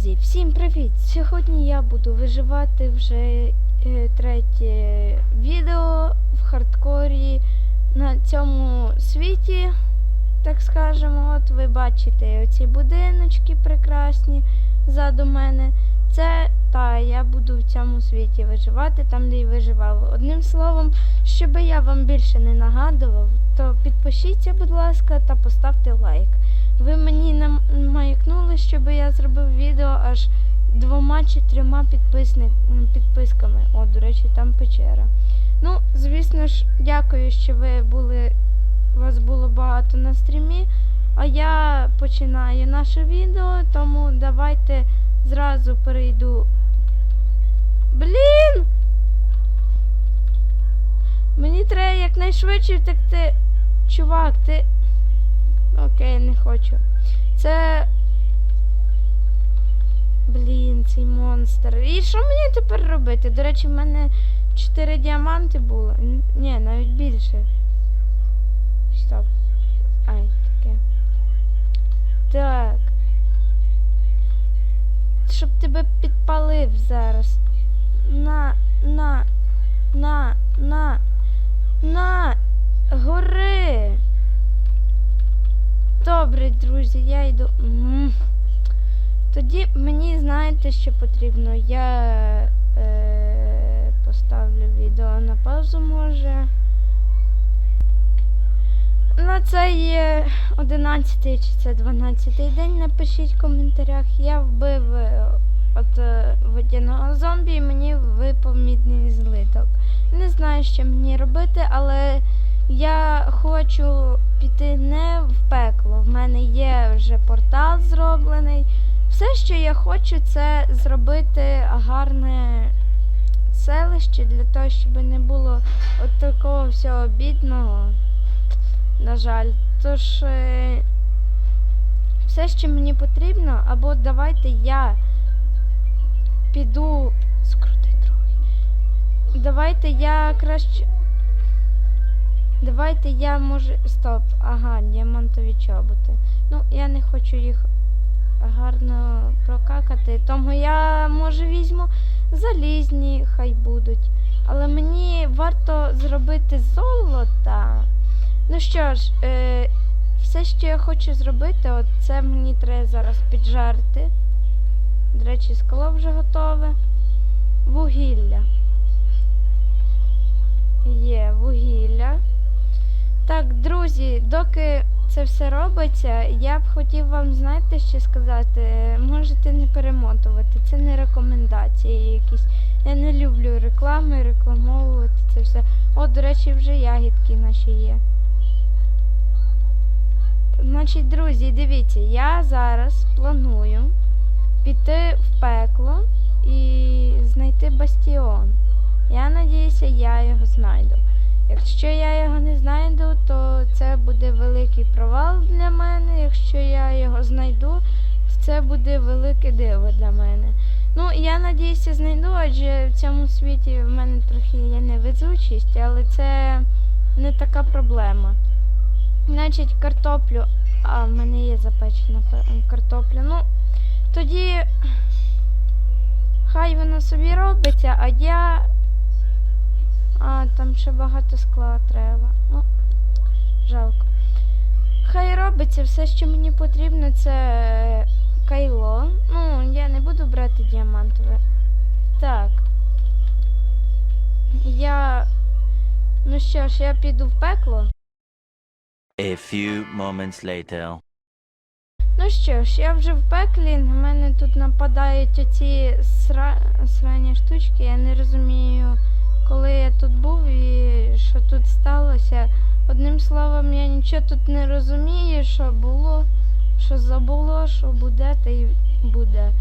Друзі, всім привіт! Сьогодні я буду виживати вже е, третє відео в хардкорі на цьому світі, так скажемо. От ви бачите оці будиночки прекрасні ззаду мене. Це та я буду в цьому світі виживати, там де і виживав. Одним словом, щоб я вам більше не нагадував, то підпишіться, будь ласка, та поставте лайк. Ви мені нам маякнули, щоб я зробив відео аж двома чи трьома підписками. О, до речі, там печера. Ну, звісно ж, дякую, що ви були. Вас було багато на стрімі. А я починаю наше відео, тому давайте зразу перейду. Блін! Мені треба якнайшвидше втекти. Чувак, ти. Окей, не хочу. Це. Блін, цей монстр. І що мені тепер робити? До речі, в мене 4 діаманти було. Ні, навіть більше. Стоп. Ай, таке. Так. Щоб тебе підпалив зараз. На, на, на, на, на, гори. Добре, друзі, я йду. М. Тоді мені знаєте, що потрібно. Я е, поставлю відео на паузу, може. На цей е, 11 чи це 12 день напишіть в коментарях. Я вбив е, от е, водяного зомбі і мені випав мідний злиток. Не знаю, що мені робити, але я хочу піти не в пекло. В мене є вже портал зроблений. Все, що я хочу, це зробити гарне селище для того, щоб не було от такого всього бідного. На жаль. Тож е, все, що мені потрібно, або давайте я піду. Скрути трохи. Давайте я краще. Давайте я може. Стоп. Ага, діамантові чоботи. Ну, я не хочу їх гарно прокакати, тому я може візьму залізні, хай будуть. Але мені варто зробити золота. Ну що ж, е, все, що я хочу зробити, от це мені треба зараз піджарити. До речі, скло вже готове. Вугілля. Є вугілля. Так, друзі, доки це все робиться, я б хотів вам, знаєте, що сказати? Можете не перемотувати. Це не рекомендації якісь. Я не люблю реклами, рекламовувати це все. О, до речі, вже ягідки наші є. Значить, друзі, дивіться, я зараз планую піти в пекло і знайти бастіон. Я надіюся, я його знайду. Якщо я його не знайду, то це буде великий провал для мене. Якщо я його знайду, то це буде велике диво для мене. Ну, я надіюся, знайду, адже в цьому світі в мене трохи є невезучість, але це не така проблема. Значить, картоплю. А, в мене є запечена картопля. Ну, тоді хай воно собі робиться, а я. А, там ще багато скла треба. Ну, жалко. Хай робиться все, що мені потрібно, це е, кайло. Ну, я не буду брати діамантове. Так. Я. Ну що ж, я піду в пекло. A few moments later. Ну що ж, я вже в пеклі, на мене тут нападають оці сра... срані штучки. Я не розумію, коли я тут був і що тут сталося. Одним словом, я нічого тут не розумію, що було, що забуло, що буде, та й буде.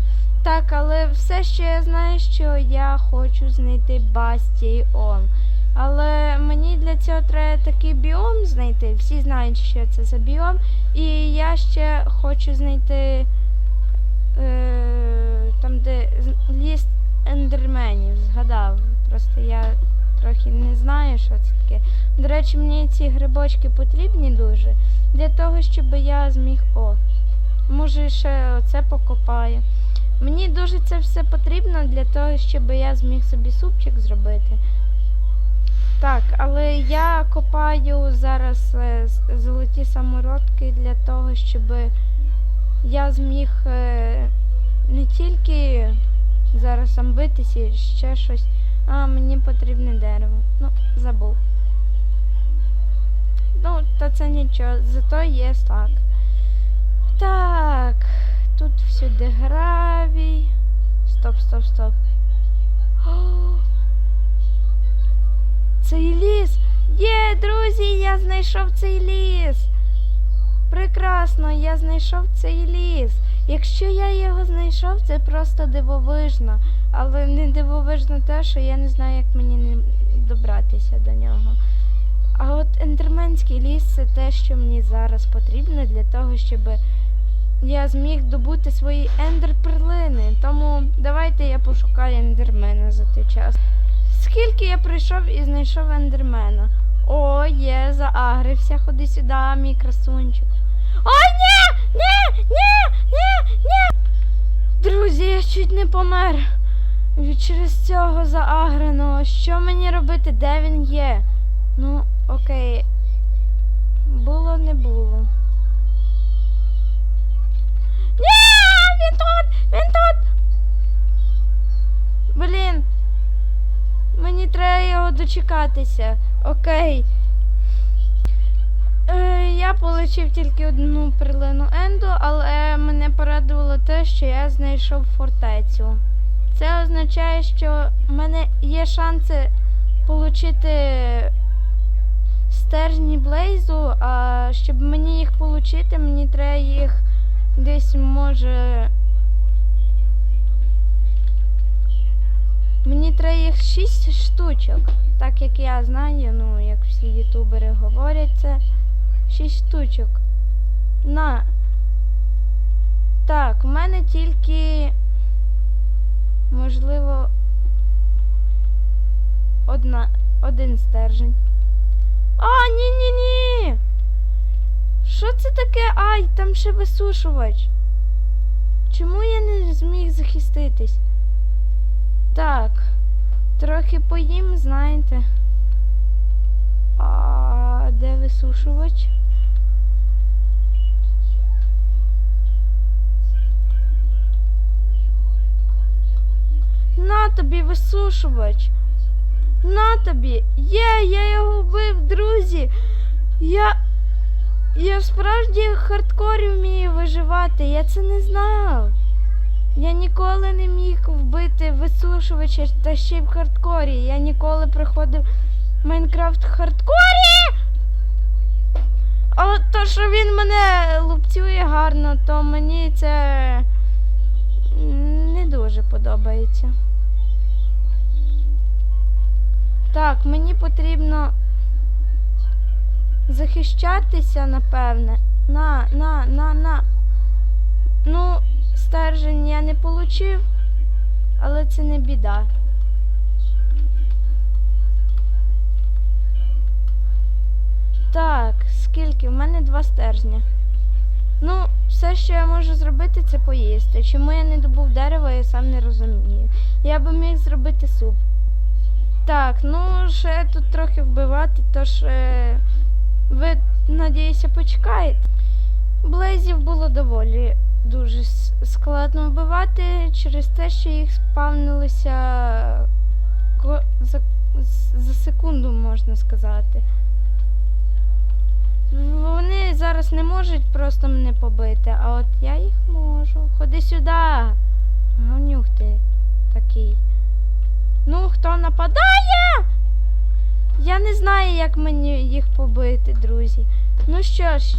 Так, але все, що я знаю, що я хочу знайти Бастіон. Але мені для цього треба такий біом знайти. Всі знають, що це за біом. І я ще хочу знайти е, там, де ліс ендерменів, згадав. Просто я трохи не знаю, що це таке. До речі, мені ці грибочки потрібні дуже для того, щоб я зміг. О, може ще оце покопаю. Мені дуже це все потрібно для того, щоб я зміг собі супчик зробити. Так, але я копаю зараз е, золоті самородки для того, щоб я зміг е, не тільки зараз там битися ще щось, а мені потрібне дерево. Ну, забув. Ну, та це нічого, зато є так. Так, тут всюди гравій. Стоп, стоп, стоп. О, цей ліс! Є, друзі, я знайшов цей ліс. Прекрасно, я знайшов цей ліс. Якщо я його знайшов, це просто дивовижно. Але не дивовижно те, що я не знаю, як мені добратися до нього. А от ендерменський ліс це те, що мені зараз потрібно для того, щоб я зміг добути свої ендер-перлини. Тому давайте я пошукаю ендермена за той час. Скільки я прийшов і знайшов ендермена? О, є, заагрився, ходи сюди, мій красунчик. О, ні! Ні! Ні! Ні! Ні! Друзі, я чуть не помер. Через цього заагреного. Що мені робити? Де він є? Ну, окей. Було не було. Ні! Він тут! Він тут! Блін. Мені треба його дочекатися. Окей. Е, я отримав тільки одну перлину Енду, але мене порадувало те, що я знайшов фортецю. Це означає, що в мене є шанси отримати стержні Блейзу, а щоб мені їх отримати, мені треба їх десь може. Мені треба їх 6 штучок. Так як я знаю, ну як всі ютубери говорять, це 6 штучок. На. Так, в мене тільки можливо одна, один стержень. А, ні-ні-ні. Що це таке? Ай, там ще висушувач. Чому я не зміг захиститись? Так, трохи поїм, знаєте. А де висушувач? На тобі висушувач. На тобі. Є, я його вбив, друзі. Я. Я справді в хардкорі вмію виживати. Я це не знав. Я ніколи не міг вбити висушувача та ще й в хардкорі. Я ніколи проходив Майнкрафт в хардкорі. А то, що він мене лупцює гарно, то мені це не дуже подобається. Так, мені потрібно захищатися, напевне. На, на, на, на. Ну, стержень я не получив, але це не біда. Так, скільки? У мене два стержня. Ну, все, що я можу зробити, це поїсти. Чому я не добув дерева, я сам не розумію. Я би міг зробити суп. Так, ну ще тут трохи вбивати, тож е, ви, надіюся, почекаєте. Блейзів було доволі дуже складно вбивати через те, що їх спавнилося ко- за, за секунду, можна сказати. Вони зараз не можуть просто мене побити, а от я їх можу. Ходи сюди. Гавнюк ти такий. Ну, хто нападає? Я не знаю, як мені їх побити, друзі. Ну що ж,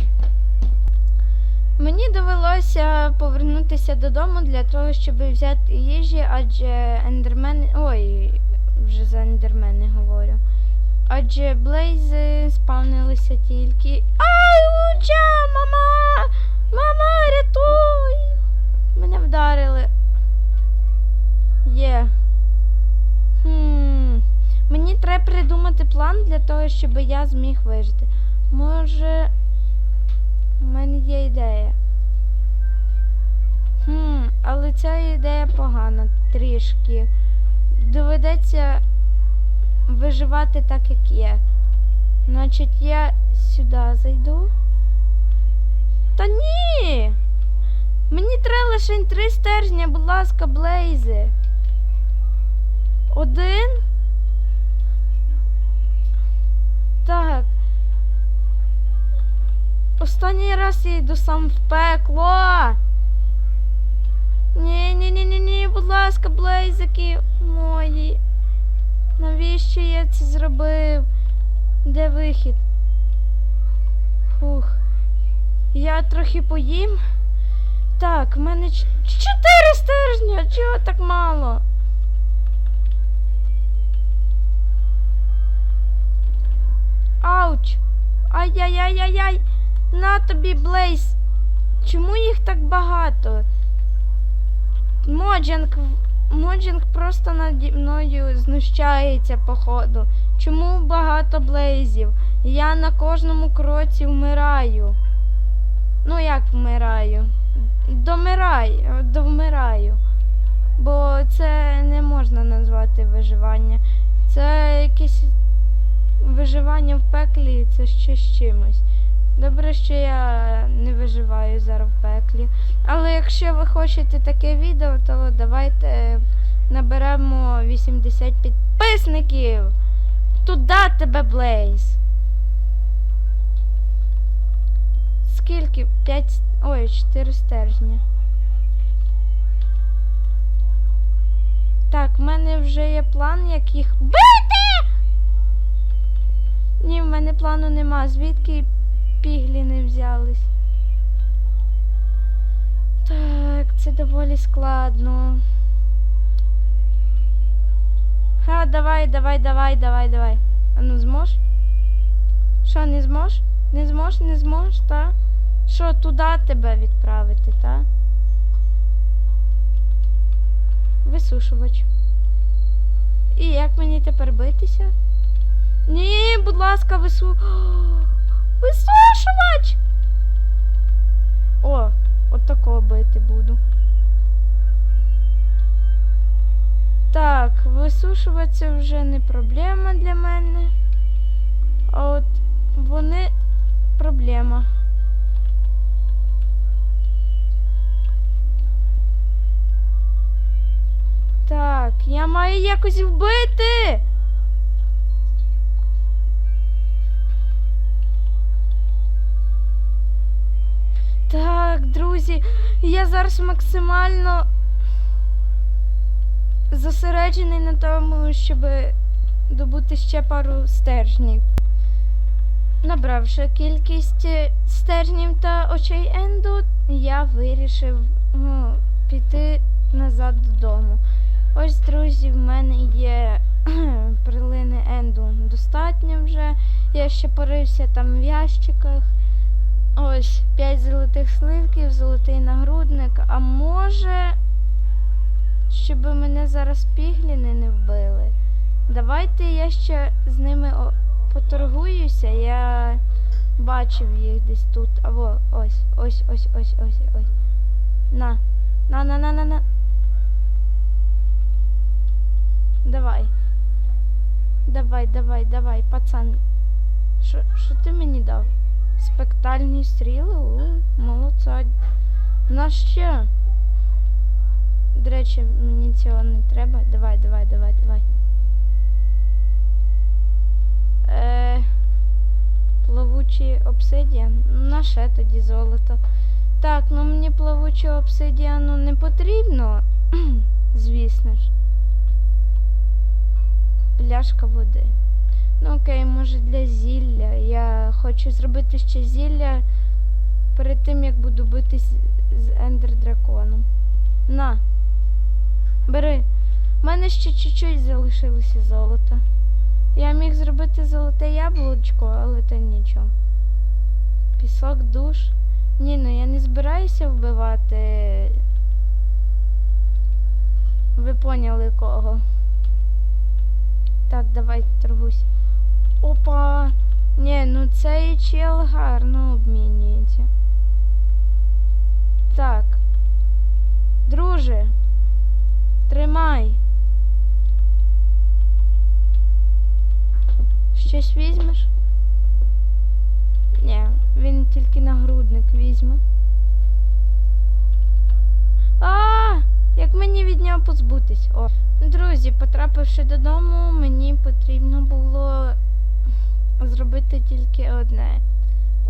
мені довелося повернутися додому для того, щоб взяти їжі, адже ендермени. Ой, вже за ендермени говорю. Адже блейзи спавнилися тільки. Ай, Луча! Мама! Мама, рятуй! Мене вдарили. Придумати план для того, щоб я зміг вижити. Може. У мене є ідея. Хм, але ця ідея погана трішки. Доведеться виживати так, як є. Значить, я сюди зайду. Та ні! Мені треба лише три стержня, будь ласка, блейзи. Один. Останній раз я йду сам в пекло. Ні, ні, ні, ні, ні, будь ласка, блейзики мої. Навіщо я це зробив? Де вихід? Фух. Я трохи поїм. Так, в мене чотири стержня. Чого так мало? Ауч! Ай-яй-яй-яй-яй! На тобі, Блейз! Чому їх так багато? Моджинг, Моджинг просто наді мною знущається, походу. Чому багато блейзів? Я на кожному кроці вмираю. Ну як вмираю? Домираю, довмираю. Бо це не можна назвати виживання. Це якесь виживання в пеклі, це ще з чимось. Добре, що я не виживаю зараз в пеклі. Але якщо ви хочете таке відео, то давайте наберемо 80 підписників. Туди тебе, Блейз. Скільки? 5. Ой, 4 стержня. Так, в мене вже є план, як їх бити! Ні, в мене плану нема. Звідки піглі не взялись? Так, це доволі складно. Ха, давай, давай, давай, давай, давай. А ну змож? Що, не змож? Не змож, не змож, та? Що, туди тебе відправити, та? Висушувач. І як мені тепер битися? Ні, будь ласка, вису. Висушувач! О, от такого бити буду. Так, висушувати це вже не проблема для мене. А от вони проблема. Так, я маю якось вбити. Так, друзі, я зараз максимально зосереджений на тому, щоб добути ще пару стержнів. Набравши кількість е, стержнів та очей Енду, я вирішив ну, піти назад додому. Ось, друзі, в мене є прилини Енду достатньо вже. Я ще порився там в ящиках. Ось 5 золотих сливків, золотий нагрудник. А може, щоб мене зараз пігліни не вбили. Давайте я ще з ними поторгуюся. Я бачив їх десь тут. Або ось, ось, ось, ось, ось, ось. На. На, на, на, на, на. Давай. Давай, давай, давай, пацан. Що ти мені дав? Спектальні стріли? У, молодця. На що? До речі, мені цього не треба. Давай, давай, давай, давай. Е, плавучий обсидіан. На ще тоді золото. Так, ну мені плавучого обсидіану не потрібно. Звісно ж. Пляшка води. Ну окей, може для зілля. Я хочу зробити ще зілля перед тим, як буду битись з ендер драконом. На. Бери. У мене ще чуть-чуть залишилося золота. Я міг зробити золоте яблучко, але то нічого. Пісок, душ. Ні, ну я не збираюся вбивати. Ви поняли кого. Так, давай торгуйся. Опа! Ні, ну цей чел гарно обмінюється. Так. Друже, Друже. Тримай. Щось візьмеш? Ні, він тільки нагрудник візьме. А, як мені від нього позбутись? О. Друзі, потрапивши додому, мені потрібно було зробити тільки одне.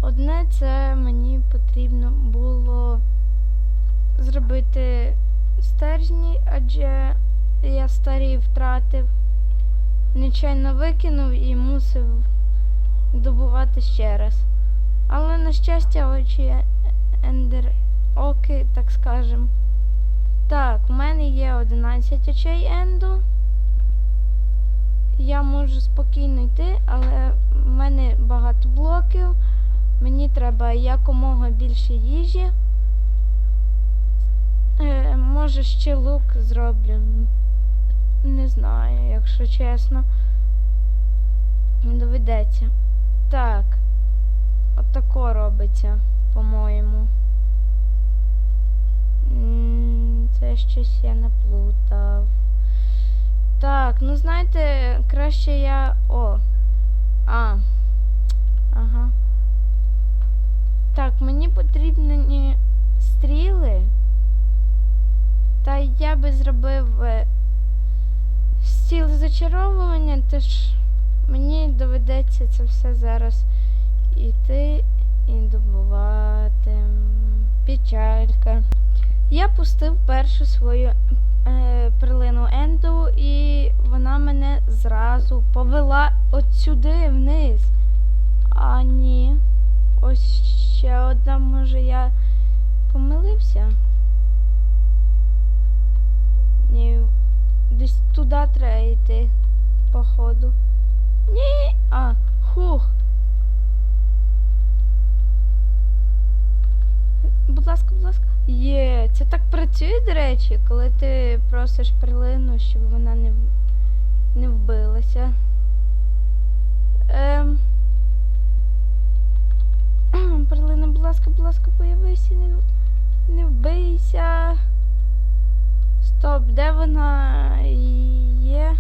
Одне це мені потрібно було зробити стержні, адже я старі втратив. Нечайно викинув і мусив добувати ще раз. Але на щастя, очі ендер оки, так скажем. Так, у мене є 11 очей енду. Я можу спокійно йти, але в мене багато блоків. Мені треба якомога більше їжі. Е, може ще лук зроблю. Не знаю, якщо чесно. Доведеться. Так. Отако робиться, по-моєму. Це щось я наплутав. Так, ну знаєте, краще я. О. А. Ага. Так, мені потрібні стріли. Та я би зробив е, стіл зачаровування, тож мені доведеться це все зараз іти і добувати. Печалька. Я пустив першу свою е, перлину Енду, і вона мене зразу повела от сюди вниз. А ні. Ось ще одна, може я помилився. Ні, десь туди треба йти, походу. Ні. А, хух. Будь ласка, будь ласка. Є, це так працює, до речі, коли ти просиш перлину, щоб вона не, не вбилася. Ем. Перлина, будь ласка, будь ласка, появися, не, не вбийся. Стоп, де вона є?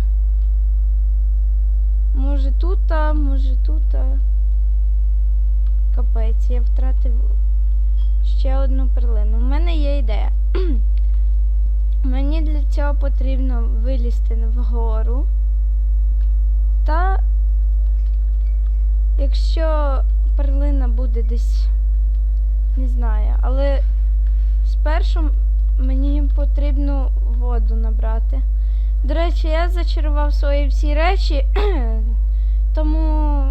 Може тут, а може тут. а. Капець, я втратив ще одну перлину. У мене є ідея. Мені для цього потрібно вилізти вгору. Та якщо перлина буде десь, не знаю, але спершу мені потрібно воду набрати. До речі, я зачарував свої всі речі, тому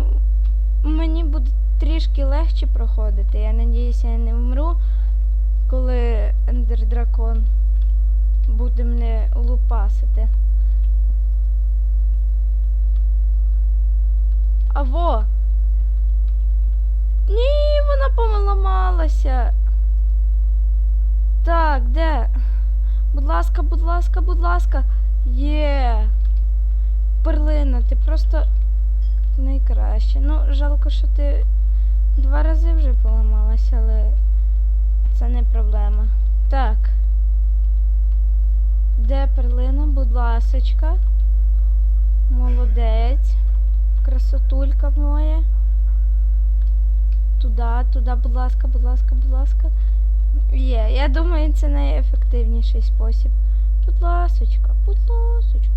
мені буде трішки легше проходити. Я надіюся, я не вмру, коли Ендер Дракон буде мене лупасити. Аво! Ні, вона поламалася. Так, де? Будь ласка, будь ласка, будь ласка. Є. Перлина, ти просто найкраще. Ну, жалко, що ти два рази вже поламалася, але це не проблема. Так. Де перлина, будь ласочка. Молодець. Красотулька моя. Туди, туди, будь ласка, будь ласка, будь ласка. Є, я думаю, це найефективніший спосіб. Будь ласочка, будь ласочка.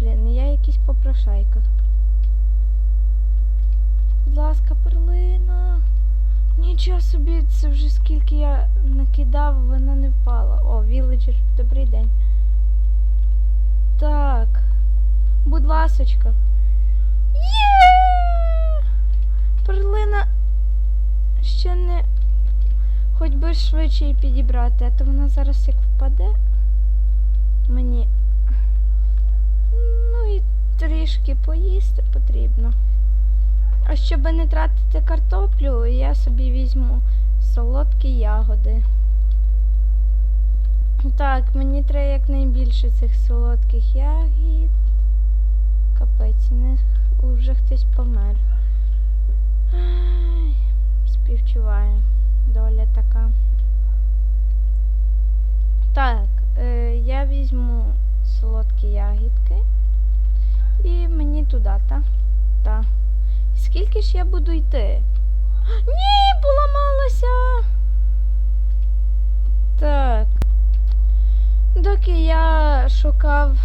Блін, я якийсь попрошайка. Будь ласка, перлина. Нічого собі, це вже скільки я накидав, вона не впала. О, віледжер, добрий день. Так. Будь ласочка. Є! Перлина ще не. Хоч би швидше її підібрати, а то вона зараз як впаде. Мені. Ну і трішки поїсти потрібно. А щоб не тратити картоплю, я собі візьму солодкі ягоди. Так, мені треба якнайбільше цих солодких ягід. Капець, не вже хтось помер. Ай, співчуваю. Доля така. Так, візьму солодкі ягідки. І мені туди, та? Та. Скільки ж я буду йти? Ні, поламалася. Так. Доки я шукав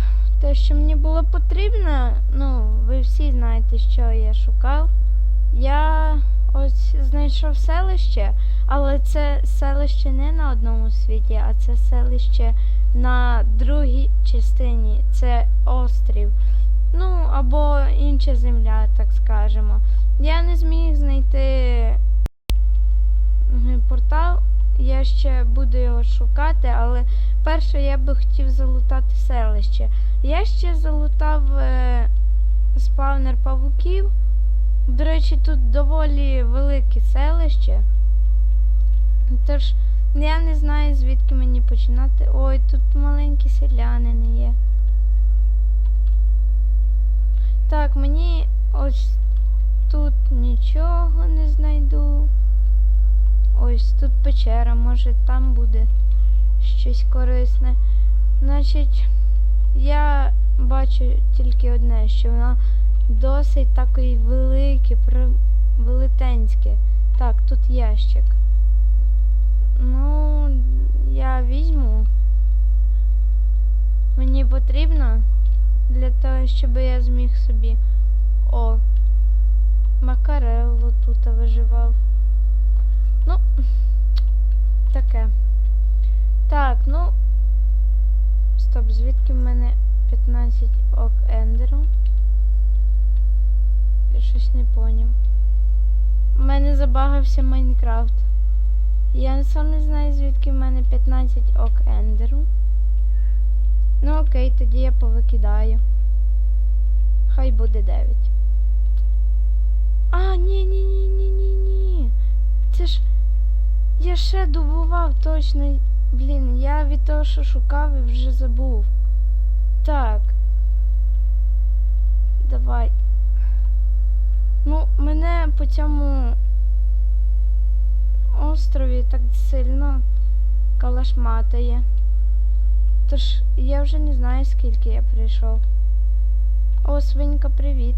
те, що мені було потрібно, ну, ви всі знаєте, що я шукав. Я ось знайшов селище, але це селище не на одному світі, а це селище на другій частині. Це острів. Ну, або інша земля, так скажемо. Я не зміг знайти портал. Я ще буду його шукати, але перше я би хотів залутати селище. Я ще залутав е, спавнер павуків. До речі, тут доволі велике селище. Тож я не знаю, звідки мені починати. Ой, тут маленькі селянини є. Так, мені ось тут нічого не знайду. Ось тут печера, може там буде щось корисне. Значить, я бачу тільки одне, що вона досить такий велике, велетенське. Так, тут ящик. Потрібно для того, щоб я зміг собі. О, Макарелло тут виживав. Ну, таке. Так, ну. Стоп, звідки в мене 15 ок ендеру? Я щось не поняв. У мене забагався Майнкрафт. Я сам не знаю, звідки в мене 15 ок ендеру. Ну окей, тоді я повикидаю. Хай буде 9. А, ні, ні, ні, ні, ні, ні. Це ж. Я ще добував точно. Блін, я від того, що шукав і вже забув. Так. Давай. Ну, мене по цьому острові так сильно калашматає. Тож я вже не знаю, скільки я прийшов. О, свинька, привіт.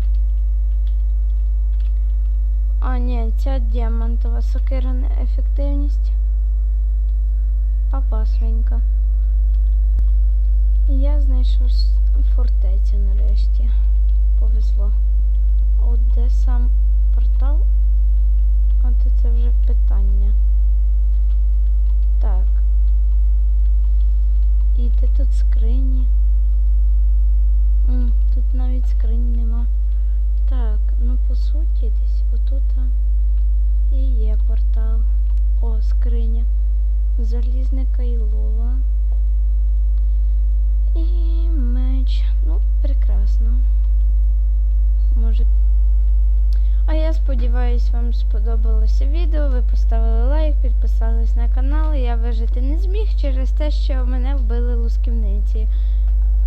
А, ні, ця діамантова сокира на ефективність. Папа свинька. Я знайшов фортецю нарешті. Повезло. От де сам портал? От це вже питання. Так. І де тут скрині? Тут навіть скрині нема. Так, ну по суті десь отут і є портал. О, скриня. Залізне кайло. І меч. Ну, прекрасно. Може. Сподіваюсь, вам сподобалося відео. Ви поставили лайк, підписались на канал. Я вижити не зміг через те, що мене вбили лусківниці.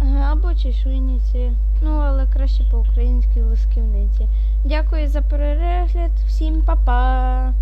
Е, Або чешуйниці. Ну, але краще по українській лусківниці. Дякую за перегляд. Всім па-па!